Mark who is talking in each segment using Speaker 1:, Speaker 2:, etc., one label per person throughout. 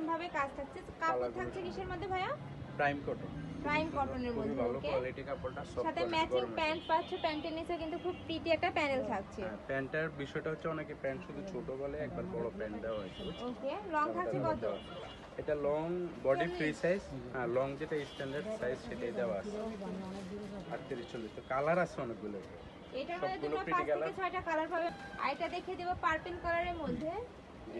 Speaker 1: Same ভাবে কাজ থাকছে। কাপড় থাকছে কিসের মধ্যে ভাইয়া?
Speaker 2: প্রাইম কটন
Speaker 1: প্রাইম কটনের মধ্যে
Speaker 2: ভালো কোয়ালিটি কাপড়টা সফট
Speaker 1: সাথে ম্যাচিং প্যান্ট পাচ্ছ প্যান্টের নিচে কিন্তু খুব প্রিটি একটা প্যানেল থাকছে।
Speaker 2: প্যান্টের বিষয়টা হচ্ছে অনেকে প্যান্ট শুধু ছোট বলে একবার বড় প্যান্ট দেওয়া হয়েছে?
Speaker 1: ওকে লং থাকছে কত?
Speaker 2: এটা লং বডি ফ্রি সাইজ হ্যাঁ লং যেটা স্ট্যান্ডার্ড সাইজ সেটাই দেওয়া আছে। আটত্রিশ চল্লিশ তো কালার আছে অনেকগুলো।
Speaker 1: এটার মধ্যে
Speaker 2: সবগুলো
Speaker 1: তোমরা পাঁচ থেকে। ছয়টা কালার পাবে। আর এটা দেখিয়ে দেবো পার্পল কালারের মধ্যে।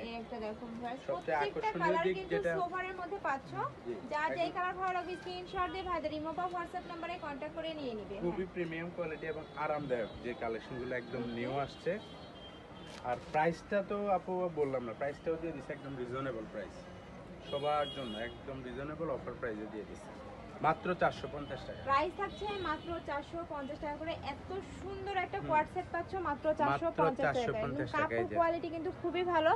Speaker 1: এই একটা দেখো ভাই, প্রত্যেকটা কালার কিন্তু সোফারের মধ্যে পাচ্ছ।
Speaker 2: জি,
Speaker 1: যেই কালার ভালো লাগবে স্ক্রিনশট দিয়ে ভাইদের ইমো বা হোয়াটসঅ্যাপ নাম্বারে কন্ট্যাক্ট করে নিয়ে নিবে
Speaker 2: খুবই প্রিমিয়াম কোয়ালিটি এবং আরামদায়ক যে কালেকশনগুলো একদম নিউ আসছে। আর প্রাইসটা তো আপু বললাম না প্রাইসটাও দিয়ে দিচ্ছে একদম রিজনেবল প্রাইস সবার জন্য একদম রিজনেবল অফার প্রাইসে দিয়ে দিচ্ছে মাত্র চারশো পঞ্চাশ টাকা।
Speaker 1: প্রাইস থাকছে মাত্র চারশো পঞ্চাশ টাকা করে। এত সুন্দর একটা কোয়াড পাচ্ছ মাত্র চারশো
Speaker 2: মাত্র
Speaker 1: পঞ্চাশ টাকা
Speaker 2: 450
Speaker 1: কাপড় কোয়ালিটি কিন্তু খুবই ভালো।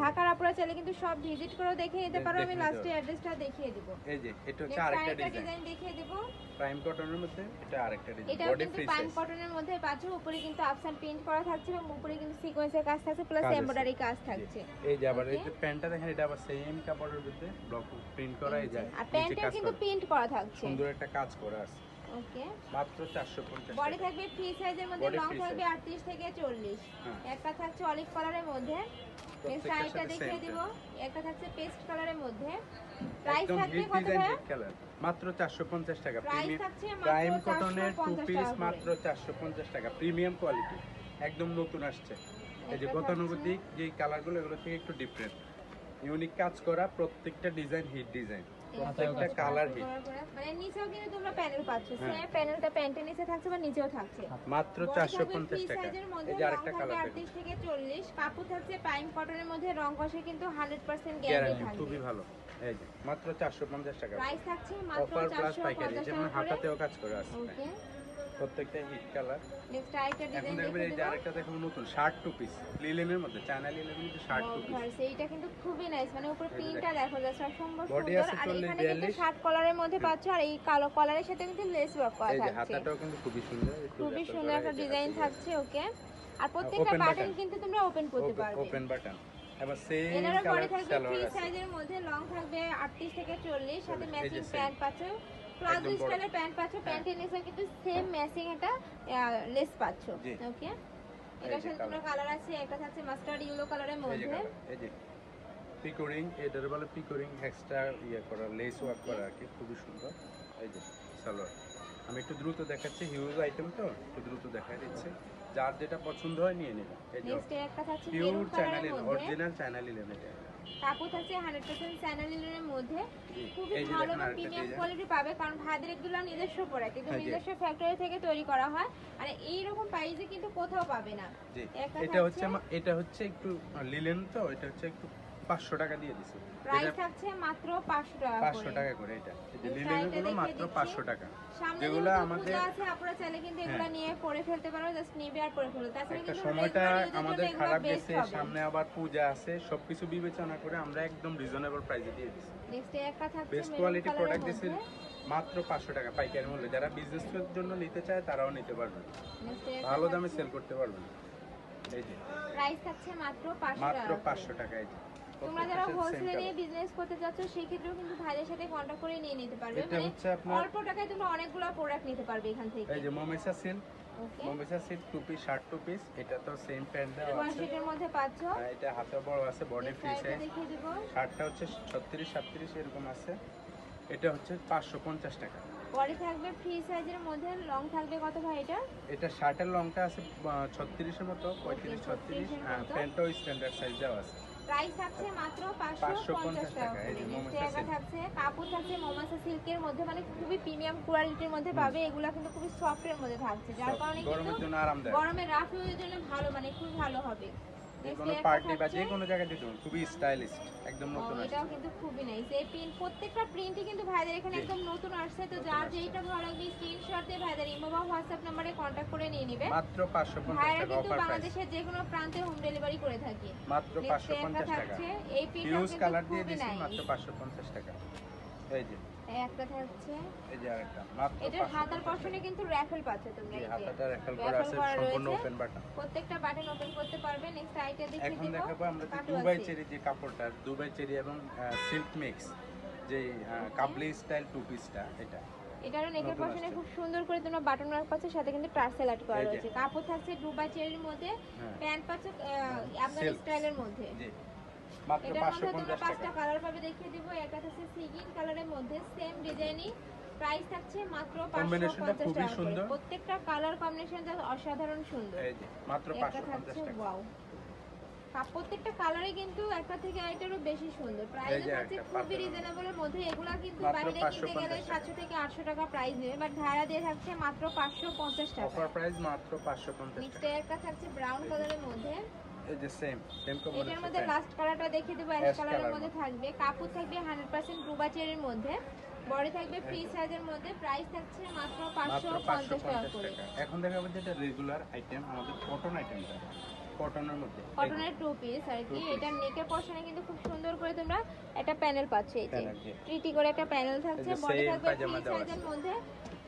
Speaker 1: ঢাকার আপনারা চাইলে কিন্তু সব ভিজিট করেও দেখে নিতে পারো। আমি লাস্টে অ্যাড্রেসটা দেখিয়ে দিব।
Speaker 2: এই যে এটা হচ্ছে আরেকটা ডিজাইন
Speaker 1: দেখিয়ে দিব।
Speaker 2: প্রাইম কটনের মধ্যে এটা আরেকটা ডিজাইন বডি
Speaker 1: কিন্তু
Speaker 2: সাইজ
Speaker 1: কটনের মধ্যে পাচ্ছ। উপরে কিন্তু আপসান প্রিন্ট করা থাকছে এবং উপরে কিন্তু সিকোয়েন্সের কাজ থাকছে প্লাস এমব্রয়ডারি কাজ থাকছে।
Speaker 2: এই যে আবার এই যে প্যান্টটা দেখেন এটা আবার সেম কাপড়ের মধ্যে ব্লক প্রিন্ট করাই যায়
Speaker 1: আর
Speaker 2: নিচে
Speaker 1: কিন্তু প্রিন্ট করা থাকছে।
Speaker 2: সুন্দর একটা কাজ করা আছে।
Speaker 1: ওকে
Speaker 2: মাত্র চারশো পঞ্চাশ
Speaker 1: বডি থাকবে ফ্রি সাইজের মধ্যে লং থাকবে
Speaker 2: size।
Speaker 1: আটত্রিশ থেকে চল্লিশ।
Speaker 2: হ্যাঁ।
Speaker 1: একটা থাকছে অলিভ কালারের মধ্যে।
Speaker 2: প্রত্যেকটার
Speaker 1: সাইডটা দেখিয়ে দিব। একটা থাকছে পেস্ট কালারের মধ্যে। প্রাইস
Speaker 2: একদম
Speaker 1: থাকবে কত
Speaker 2: কালার মাত্র 450 টাকা। প্রিমিয়াম
Speaker 1: থাকছে
Speaker 2: প্রাইম কটনের টু পিস। মাত্র 450 টাকা। প্রিমিয়াম কোয়ালিটি একদম নতুন আসছে। এই যে গতানুগতিক যে কালারগুলো এগুলো থেকে একটু ডিফারেন্ট ইউনিক কাজ করা প্রত্যেকটা ডিজাইন হিট ডিজাইন প্রত্যেকটা কালার হিট।
Speaker 1: মানে নিচেও কিন্তু তোমরা প্যানেল পাচ্ছ। সেম প্যানেলটা প্যান্টের নিচে থাকছে বা নিচেও থাকছে।
Speaker 2: মাত্র
Speaker 1: থাকবে
Speaker 2: পঞ্চাশ
Speaker 1: free
Speaker 2: টাকা এই যে আরেকটা কালার দেখুন
Speaker 1: 38 থেকে 40 কাপড় থাকছে পাইন কটনের মধ্যে রং কষে কিন্তু 100% গ্যারান্টি থাকবে।
Speaker 2: খুবই ভালো। এই যে মাত্র চারশো পঞ্চাশ টাকা।
Speaker 1: প্রাইস থাকছে মাত্র
Speaker 2: অফার প্লাস
Speaker 1: 450
Speaker 2: যেমন
Speaker 1: টাকা করে।
Speaker 2: হাতাতেও কাজ করে আসছে।
Speaker 1: ওকে
Speaker 2: প্রত্যেকটা হিট কালার
Speaker 1: নেক্সট আরেকটা ডিজাইন
Speaker 2: দেখবেন এই যে আরেকটা দেখুন নতুন শার্ট টু পিস লিলেনের মধ্যে চায়না লিলেনের মধ্যে শার্ট টু পিস
Speaker 1: দেবো এইটা কিন্তু খুবই নাইস মানে উপরে প্রিন্টটা দেখো জাস্ট অসম্ভব সুন্দর। আর এখানে কিন্তু শার্ট কলারের মধ্যে পাচ্ছ আর এই কালো কলারের সাথে কিন্তু লেস ওয়ার্ক করা
Speaker 2: এই হাতাটাও কিন্তু খুবই সুন্দর
Speaker 1: খুবই সুন্দর একটা ডিজাইন থাকছে ওকে আর প্রত্যেকটা বাটন কিন্তু তোমরা ওপেন করতে পারবে।
Speaker 2: ওপেন বাটন এবার সেম
Speaker 1: থাকবে ফ্রি সাইজের মধ্যে লং থাকবে 38 থেকে 40 সাথে ম্যাচিং প্যান্ট পাচ্ছ। প্লাজো স্টাইলের প্যান্ট পাচ্ছ নিচে কিন্তু সেম ম্যাচিং একটা লেস পাচ্ছ। ওকে এটার সাথে। তোমরা কালার আছে একটা থাকছে মাস্টার্ড ইয়েলো কালারের মধ্যে।
Speaker 2: এই যে পিকোরিং এটার বলে পিকোরিং এক্সট্রা ইয়ে করা লেস ওয়ার্ক করা আর কি খুবই সুন্দর। এই যে সালোয়ার। আমি একটু দ্রুত দেখাচ্ছি হিউজ আইটেম তো একটু দ্রুত দেখাই দিচ্ছে। যার যেটা পছন্দ হয় নিয়ে নেবে। এই যে
Speaker 1: একটা থাকছে
Speaker 2: pure China linen original China linen এটা
Speaker 1: কাপড় থাকছে 100% চ্যানেল লিনের মধ্যে। খুবই ভালো এবং প্রিমিয়াম কোয়ালিটি পাবে কারণ ভাদের এগুলো নিজস্ব প্রোডাক্ট এগুলো
Speaker 2: হ্যাঁ,
Speaker 1: নিজস্ব ফ্যাক্টরি থেকে তৈরি করা হয়। আর এইরকম প্রাইসে কিন্তু কোথাও পাবে না।
Speaker 2: এটা হচ্ছে এটা হচ্ছে একটু লিলেন তো এটা হচ্ছে একটু পাঁচশো টাকা দিয়ে দিছি।
Speaker 1: প্রাইস থাকছে মাত্র 500 টাকা করে।
Speaker 2: টাকা করে এটা। যে মাত্র
Speaker 1: দিচ্ছি।
Speaker 2: পাঁচশো টাকা।
Speaker 1: সামনে
Speaker 2: যেগুলো আমাদের
Speaker 1: আছে আপনারা চাইলে কিন্তু এগুলো
Speaker 2: হ্যাঁ।
Speaker 1: নিয়ে পরে ফেলতে পারো জাস্ট নিবে আর পরে ফেলো তাছাড়া কিন্তু
Speaker 2: সময়টা
Speaker 1: regular use এর জন্য
Speaker 2: আমাদের খারাপ গেছে সামনে আবার পূজা আছে সবকিছু বিবেচনা করে আমরা একদম রিজনেবল প্রাইসে দিয়ে দিচ্ছি।
Speaker 1: নেক্সট একটা থাকছে
Speaker 2: বেস্ট কোয়ালিটি প্রোডাক্ট দিছি মাত্র পাঁচশো টাকা পাইকারি মূল্যে। যারা বিজনেসের জন্য নিতে চায় তারাও নিতে পারবেন ভালো দামে সেল করতে পারবেন এই যে।
Speaker 1: প্রাইস থাকছে মাত্র 500
Speaker 2: মাত্র
Speaker 1: টাকা করে।
Speaker 2: পাঁচশো টাকা এই যে।
Speaker 1: তোমরা যারা হোলসেলে নিয়ে বিজনেস করতে চাচ্ছ সেই ক্ষেত্রেও কিন্তু ভাইদের সাথে কন্টাক্ট করে নিয়ে নিতে পারবে।
Speaker 2: এটা
Speaker 1: মানে
Speaker 2: হচ্ছে আপনার-
Speaker 1: অল্প টাকায় তোমরা অনেকগুলো প্রোডাক্ট নিতে পারবে এখান থেকে।
Speaker 2: এই যে মোমেসা silk মোমেসা silk two piece shirt two piece এটা তো সেম প্যান্ট
Speaker 1: ওয়ান
Speaker 2: আছে।
Speaker 1: শিটের মধ্যে পাচ্ছ।
Speaker 2: আর এটা হাতে বড় আছে বডি ফ্রি সাইজ
Speaker 1: দেখিয়ে দিব।
Speaker 2: শার্টটা হচ্ছে ছত্রিশ সাতত্রিশ এরকম আছে। এটা হচ্ছে পাঁচশো পঞ্চাশ টাকা।
Speaker 1: বডি থাকবে ফ্রি সাইজের মধ্যে লং থাকবে কত ভাই এটা?
Speaker 2: এটা শার্টের লংটা আছে ছত্রিশের মতো পঁয়ত্রিশ ছত্রিশ
Speaker 1: 36 এর
Speaker 2: হ্যাঁ
Speaker 1: মতো।
Speaker 2: প্যান্টটাও স্ট্যান্ডার্ড সাইজ দেওয়া আছে।
Speaker 1: প্রাইস থাকছে মাত্র 550
Speaker 2: 550
Speaker 1: টাকা একটা থাকছে কাপড় থাকছে মোমাসা সিল্কের মধ্যে মানে খুবই প্রিমিয়াম কোয়ালিটির মধ্যে পাবে। এগুলা কিন্তু খুবই সফট এর মধ্যে থাকছে যার কারণে
Speaker 2: গরমের
Speaker 1: কিন্তু
Speaker 2: জন্য আরামদায়ক।
Speaker 1: গরমে রাফ ইউজের জন্য ভালো মানে খুব ভালো হবে।
Speaker 2: যে কোনো পার্টি বা যে কোনো জায়গায় দিতে খুবই স্টাইলিশ একদম নতুন আসছে।
Speaker 1: এটাও কিন্তু খুবই নাইস এই প্রিন্ট প্রত্যেকটা প্রিন্টই কিন্তু ভাইদের এখানে একদম নতুন আসছে। তো যার। যেইটা ভালো লাগবে স্ক্রিনশট দিয়ে ভাইদের ইমো বা হোয়াটসঅ্যাপ নম্বরে কন্ট্যাক্ট করে নিয়ে নিবে।
Speaker 2: মাত্র পাঁচশো পঞ্চাশ
Speaker 1: ভাইরা
Speaker 2: টাকা
Speaker 1: কিন্তু
Speaker 2: অফার প্রাইস
Speaker 1: বাংলাদেশের যে কোনো প্রান্তে হোম ডেলিভারি করে থাকে।
Speaker 2: মাত্র
Speaker 1: Next
Speaker 2: পাঁচশো
Speaker 1: একটা
Speaker 2: পঞ্চাশ টাকা।
Speaker 1: থাকছে। এই
Speaker 2: হিউজ
Speaker 1: কিন্তু খুবই নাইস
Speaker 2: মাত্র পাঁচশো পঞ্চাশ টাকা। এই যে।
Speaker 1: একটা থাকছে
Speaker 2: এই যে আরেকটা
Speaker 1: এটার হাতার পশনে কিন্তু র্যাফেল পাচ্ছ তোমরা এই
Speaker 2: হাতাটা রেখাল করা আছে সম্পূর্ণ ওপেন বাটন
Speaker 1: প্রত্যেকটা বাটন ওপেন করতে পারবে নেক্সট আইটা দেখিয়ে
Speaker 2: এখন দেখাবো আমরা দুবাই চেরি যে কাপড়টা দুবাই চেরি এবং সিল্ক মিক্স যে কাবলি স্টাইল টু পিসটা এটা।
Speaker 1: এটারও নেকের পশনে খুব সুন্দর করে তোমরা বাটন ওয়ার্ক পাচ্ছ সাথে কিন্তু টার্সেল আর্ট করা রয়েছে। কাপড় থাকছে দুবাই চেরির মধ্যে
Speaker 2: হ্যাঁ।
Speaker 1: প্যান্ট পাচ্ছ আপনার। স্টাইলের মধ্যে।
Speaker 2: মাত্র
Speaker 1: এটার
Speaker 2: পাঁচশো
Speaker 1: মধ্যে তোমরা
Speaker 2: পঞ্চাশ
Speaker 1: পাঁচটা
Speaker 2: টাকা।
Speaker 1: কালার পাবে দেখিয়ে দিব। একটা থাকছে সিগিন কালারের মধ্যে সেম ডিজাইনই প্রাইস থাকছে মাত্র পাঁচশো
Speaker 2: Combination-টা
Speaker 1: পঞ্চাশ
Speaker 2: খুবই
Speaker 1: টাকা
Speaker 2: সুন্দর।
Speaker 1: প্রত্যেকটা কালার কম্বিনেশন অসাধারণ সুন্দর।
Speaker 2: এই যে মাত্র
Speaker 1: একটা
Speaker 2: পাঁচশো পঞ্চাশ
Speaker 1: থাকছে
Speaker 2: টাকা।
Speaker 1: ওয়াও প্রত্যেকটা কালারে কিন্তু একটা থেকে আরেকটারও বেশি সুন্দর। প্রাইস
Speaker 2: যে একটা
Speaker 1: খুবই। রিজনেবলের মধ্যে। এগুলা কিন্তু বাইরে কিনতে গেলে
Speaker 2: টাকা।
Speaker 1: সাতশো থেকে আটশো টাকা প্রাইস নেবে। বাট ধারা দিয়ে থাকছে মাত্র পাঁচশো পঞ্চাশ টাকা।
Speaker 2: অফার প্রাইস মাত্র পাঁচশো পঞ্চাশ
Speaker 1: নেক্সট
Speaker 2: টাকা।
Speaker 1: একটা থাকছে ব্রাউন কালারের মধ্যে।
Speaker 2: এই যে সেম সেম
Speaker 1: এটার মধ্যে লাস্ট কালারটা দেখিয়ে দেবো অ্যাশ কালারের মধ্যে থাকবে। কাপড় থাকবে মধ্যে বডি থাকবে ফ্রি সাইজের মধ্যে প্রাইস থাকছে মাত্র পাঁচশো
Speaker 2: মাত্র পাঁচশো
Speaker 1: পঞ্চাশ টাকা করে।
Speaker 2: এখন দেখাবো যেটা রেগুলার আইটেম আমাদের কটন আইটেমটা কটনের মধ্যে
Speaker 1: কটনের টু পিস আর কি
Speaker 2: piece।
Speaker 1: নেকের পশনে কিন্তু খুব সুন্দর করে তোমরা একটা প্যানেল পাচ্ছ এই যে। ট্রিটি করে একটা প্যানেল থাকছে বডি থাকবে ফ্রি সাইজের মধ্যে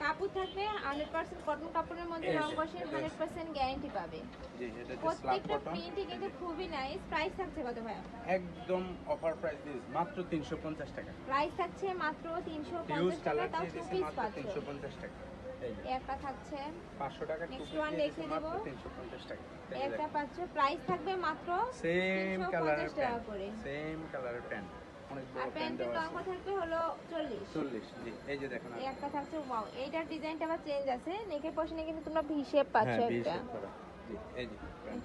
Speaker 1: কাপড় থাকবে হান্ড্রেড পার্সেন্ট কটন কাপড়ের মধ্যে রং কষের
Speaker 2: এটা-
Speaker 1: হান্ড্রেড পার্সেন্ট গ্যারান্টি পাবে।
Speaker 2: জি এটা
Speaker 1: প্রত্যেকটা প্রিন্টই কিন্তু খুবই নাইস প্রাইস থাকছে কত ভাইয়া?
Speaker 2: একদম অফার প্রাইস দিয়েছে মাত্র তিনশো পঞ্চাশ টাকা।
Speaker 1: প্রাইস থাকছে মাত্র তিনশো
Speaker 2: হিউজ
Speaker 1: পঞ্চাশ টাকা তাও টু পিস পাচ্ছ
Speaker 2: তিনশো পঞ্চাশ টাকা। এই
Speaker 1: একটা থাকছে।
Speaker 2: পাঁচশো টাকা টু পিস
Speaker 1: দেখিয়ে
Speaker 2: মাত্র
Speaker 1: দিব।
Speaker 2: তিনশো পঞ্চাশ টাকা।
Speaker 1: একটা পাচ্ছ। প্রাইস থাকবে মাত্র
Speaker 2: সেম কালারের
Speaker 1: টাকা করে।
Speaker 2: সেম কালারের প্যান্ট অনেক বড়
Speaker 1: প্যান্টের লম্বা থাকবে হলো চল্লিশ।
Speaker 2: চল্লিশ জি এই যে দেখেন
Speaker 1: একটা থাকছে ওয়াও এইটার ডিজাইনটা আবার চেঞ্জ আছে নেকের পশনে কিন্তু তোমরা ভি শেপ পাচ্ছ
Speaker 2: হ্যাঁ
Speaker 1: একটা।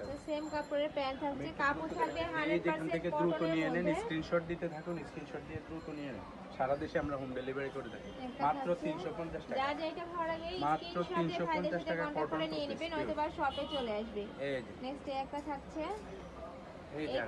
Speaker 2: যে
Speaker 1: সেম কাপড়ের প্যান্ট থাকছে কাপড় থাকবে
Speaker 2: এই
Speaker 1: হান্ড্রেড
Speaker 2: যেখান
Speaker 1: পার্সেন্ট
Speaker 2: থেকে দ্রুত নিয়ে নেন স্ক্রিনশট দিতে থাকুন স্ক্রিনশট দিয়ে দ্রুত নিয়ে নেন। সারা দেশে আমরা হোম ডেলিভারি করে থাকি। মাত্র
Speaker 1: থাকছে।
Speaker 2: তিনশো পঞ্চাশ টাকা।
Speaker 1: যা যেটা ভালো লাগে
Speaker 2: মাত্র
Speaker 1: স্ক্রিনশট দিয়ে
Speaker 2: 350 টাকা
Speaker 1: করে নিয়ে নেবেন অথবা শপে চলে আসবে।
Speaker 2: এই যে।
Speaker 1: নেক্সট একটা থাকছে। এই
Speaker 2: যে